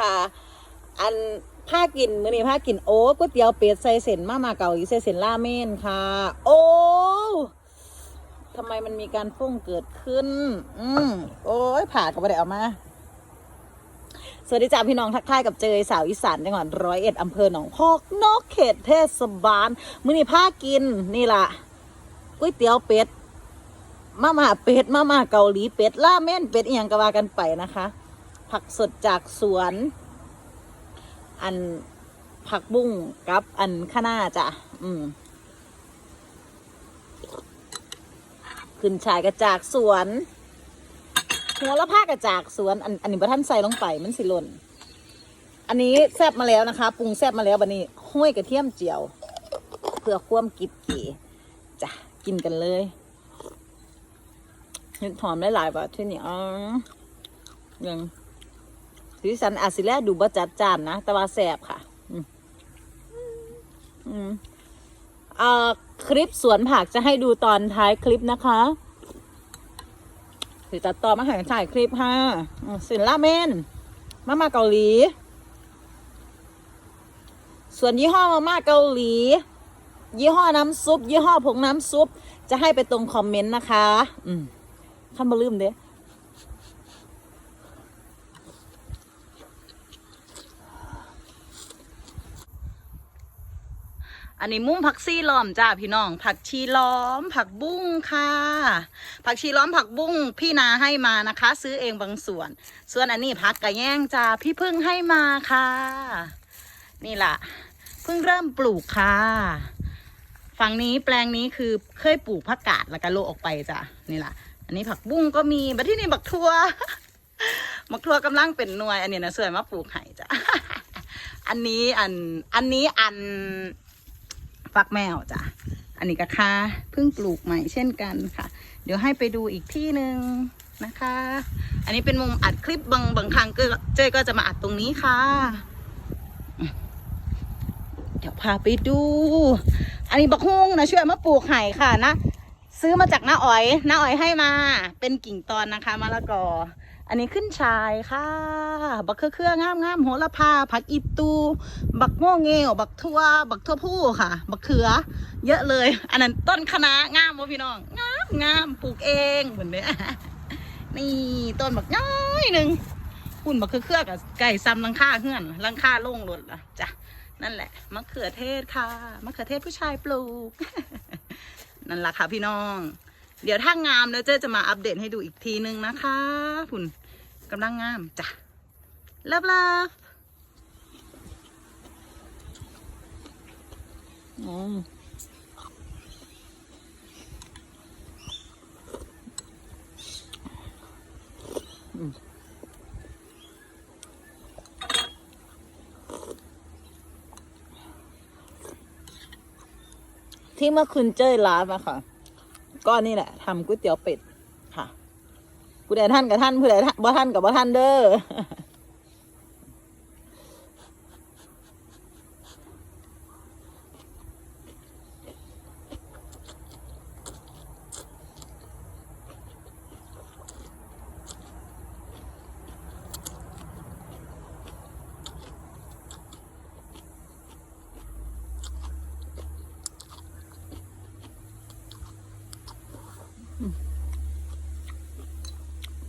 ค่ะ อันผ้ากินมื้อนี้ผ้ากินโอ้ก๋วยเตี๋ยวเป็ดใส่เส้นมามาเกาหลีใส่เส้นราเมนค่ะ โอ้ทำไมมันมีการฟุ้งเกิดขึ้น อืมโอ้ยผ่าก็ไม่ได้เอามาสวัสดีจ้าพี่น้องทักทายกับเจยสาวอีสานจังหวัดร้อยเอ็ดอำเภอหนองพอกนอกเขตเทศบาลมื้อนี้ผ้ากินนี่ล่ะก๋วยเตี๋ยวเป็ดมาม่าเป็ดมาม่าเกาหลีเป็ดล่าเม่นเป็ดอหย่างก็ว่ากันไปนะคะ ผักสดจากสวน อันผักบุ้งกับอันข้าหน้าจ้ะ อืมขึ้นชายกระจากสวนหัวละผ้ากระจากสวน อันอันนี้บะท่านใส่ลงไปมันสิล่น อันนี้แซบมาแล้วนะคะปรุงแซบมาแล้วบันนี้ห้วยกระเทียมเจียว เพื่อความกิบกี่จ้ะกินกันเลยห็ดหอมหลายๆแบบที่นี่อ๋อยัง สีสันอาจสิแลดูบ่จัดจานนะ แต่ว่าแสบค่ะอืมอืมอ่าคลิปสวนผักจะให้ดูตอนท้ายคลิปนะคะถือตัดต่อมาให้ถ่ายคลิปค่ะสินราเมนมามาเกาหลี ส่วนยี่ห้อมาม่าเกาหลี ยี่ห้อน้ำซุป ยี่ห้อผงน้ำซุป จะให้ไปตรงคอมเมนต์นะคะ อืมข้ามาลืมเด้ อันนี้มุ้งผักซี่ล้อมจ้าพี่น้อง ผักชีล้อม ผักบุ้งค่ะ ผักชีล้อมผักบุ้งพี่นาให้มานะคะ ซื้อเองบางส่วน ส่วนอันนี้ผักกระแยงจ้าพี่พึ่งให้มาค่ะ นี่ล่ะเพิ่งเริ่มปลูกค่ะฝั่งนี้แปลงนี้คือเคยปลูกผักกาดแล้วก็โลออกไปจ้ะนี่ล่ะ อันนี้ผักบุ้งก็มีบัดที่นี่บักทัวบักทัวกำลังเป็นหน่วย อันนี้นะสวยมาปลูกไห่จ้ะอันนี้อันอันนี้อัน ฟักแมวจ้ะอันนี้ก็ค่าเพิ่งปลูกใหม่เช่นกันค่ะ เดี๋ยวให้ไปดูอีกที่หนึ่งนะคะ อันนี้เป็นมุมอัดคลิปบางบางครั้งก็เจ้ยก็จะมาอัดตรงนี้ค่ะ เดี๋ยวพาไปดู อันนี้บักฮุ้งนะช่วยมาปลูกไห่ค่ะนะ ซื้อมาจากน้าอ๋อยน้าอ๋อยให้มา เป็นกิ่งตอนนะคะมะละกอ อันนี้ขึ้นชายค่ะ บักเครือเครืองามงามโหระพาผักอีตู บักโง่เงวบักทั่ว บักทั่วผู้ค่ะ บักเขือ เยอะเลย อันนั้นต้นคะน้างามวะพี่น้องงามงามปลูกเองเหมือนเนี้ยนี่ต้นบักน้อยหนึ่งหุ่นบักเครือเครือกับไก่ซ้ำลังค่าเฮือนลังค่าโล่งหลดละจ้ะนั่นแหละมะเขือเทศค่ะมะเขือเทศผู้ชายปลูก นั่นแหละค่ะพี่น้อง เดี๋ยวถ้างามแล้วเจ๊จะมาอัปเดตให้ดูอีกทีนึงนะคะคุณกำลังงามจ้ะเลิฟเลิฟอืมอืม ที่เมื่อคืนเจ้ยไลฟ์อะค่ะ ก็นี่แหละทำก๋วยเตี๋ยวเป็ดค่ะผู้ใดท่านกับท่านผู้ใดบ่ท่านกับบ่ท่านเด้อ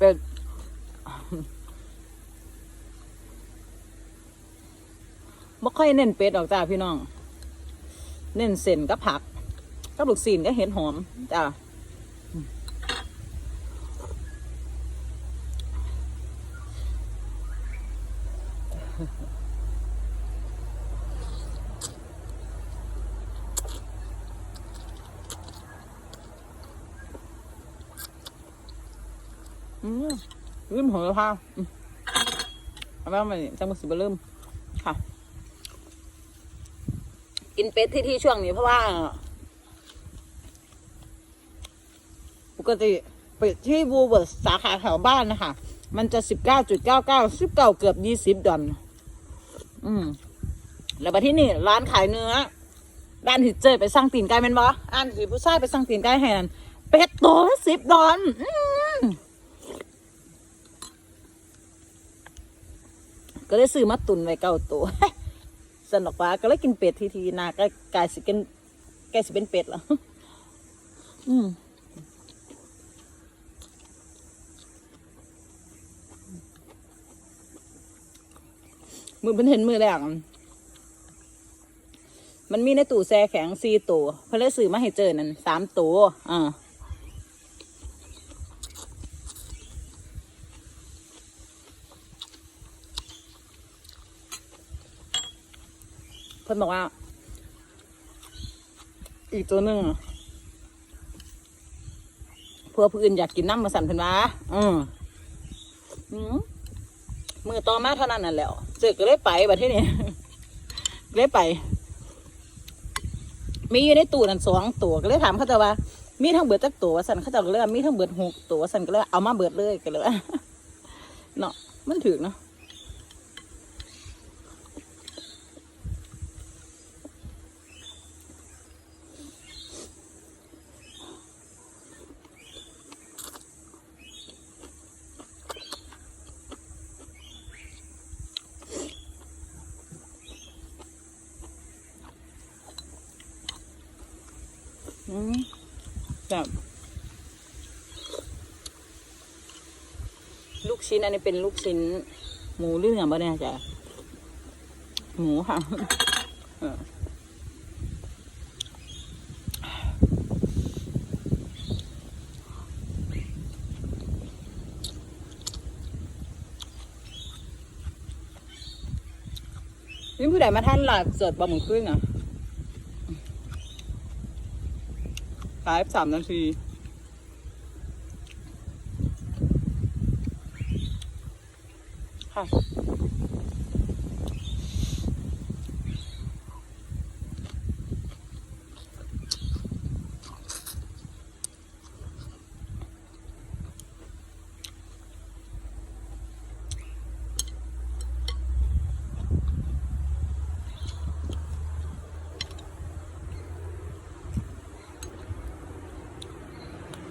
เป็ดบ่ค่อยเน้นเป็ดออกจ้าพี่น้อง เน้นเส้นกับผัก กับลูกซีนก็เห็ดหอมจ้า อืมลืมหัวละพาอืมเอาไปเอาไปจังมือสิบลืมค่ะ กินเป็ดที่ที่ช่วงนี้เพราะว่า ปกติเป็ดที่บูเบิร์สสาขาแถวบ้านนะคะ มันจะสิบเก้าจุดเก้าเก้าสิบเก้าเกือบยี่สิบดอลอืม แล้วมาที่นี่ ร้านขายเนื้อร้านที่เจอไปสั่งตีนไก่แม่นบ่อันที่ผู้ชายไปสั่งตีนไก่แหนเป็ดตัวสิบดอลอืม ก็ได้ซื้อมาตุนไว้เก้าตัวสนุกว่าก็เลยกินเป็ดทีทีนาก็กลายสิเป็นกลายสิเป็นเป็ดแล้วอืมมือเพิ่นเห็นมือแรกมันมีในตู้แช่แข็งสี่ตัวเพิ่นเลยซื้อมาให้เจอนั่นสามตัวอ่า พิ่นบอกว่า อีกตัวหนึ่งเพื่อผู้อื่นอยากกินน้ำมาสั่นเพิ่นว่าอืมอืมมือต่อมาเท่านั้นน่ะแหล้วเจอก็เลยไปบัดที่นี่เลยไป มีอยู่ในตู้นั่นสองตัวก็เลยถามเขาจะว่า มีทั้งเบิดจักตัวสั่นเขาจะก็เลยว่ามีทั้งเบิดหกตัวสั่นก็เลยเอามาเบิดเลยก็เลยเนาะมันถือเนาะ อืมแบบลูกชิ้นอันนี้เป็นลูกชิ้น หมูหรือเนื้อบ่เนี่ยจ้ะหมูค่ะนี่ผู้ใดมาท่านหลาบเสิร์ฟบะหมี่ขึ้นอะ ไลฟ์สามนาทีค่ะ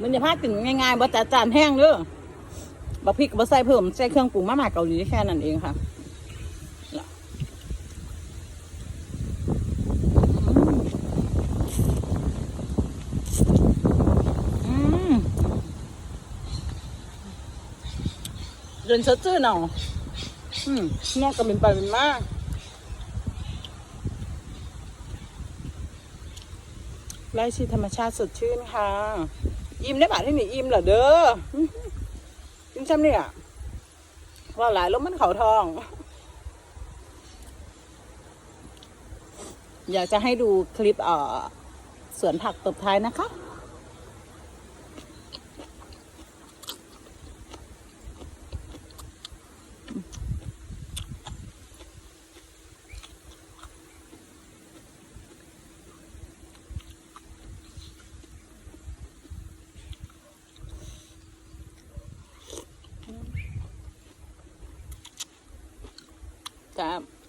มันจะพากินง่ายๆบ่จัดจานแห้งเด้อบักพริกบ่ใส่เพิ่มใส่เครื่องปรุงมาม่าเกาหลีแค่นั้นเองค่ะเดินสดชื่นเอาอืมนอกก็เป็นไปเป็นมากไร่ชีธรรมชาติสดชื่นค่ะ อิ่มได้บาทที่นี่อิ่มเหรอเด้อยิ่มซ้ำเนี่ยว่าหลายล้วมันเขาทอง อยากจะให้ดูคลิปเอ่อสวนผักตบท้ายนะคะ ครับ